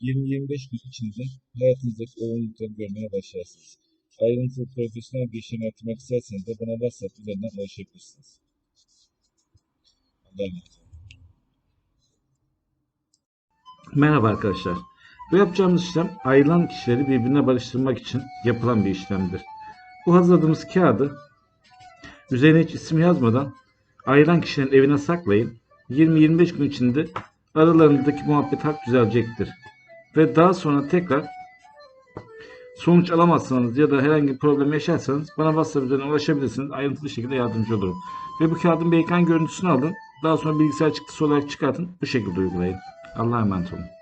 20-25 gün içinde hayatınızdaki olumlulukları görmeye başlarsınız. Ayrıntılı profesyonel bir işlem yaptırmak isterseniz de bana WhatsApp üzerinden ulaşabilirsiniz. Allah'a. Merhaba arkadaşlar. Bu yapacağımız işlem ayrılan kişileri birbirine barıştırmak için yapılan bir işlemdir. Bu hazırladığımız kağıdı üzerine hiç isim yazmadan ayrılan kişilerin evine saklayın. 20-25 gün içinde aralarındaki muhabbet hak düzelecektir. Ve daha sonra tekrar sonuç alamazsanız ya da herhangi bir problem yaşarsanız bana WhatsApp üzerinden ulaşabilirsiniz. Ayrıntılı şekilde yardımcı olurum. Ve bu kağıdın bir ekran görüntüsünü alın. Daha sonra bilgisayar çıktısı olarak çıkartın. Bu şekilde uygulayın. Allah'a emanet olun.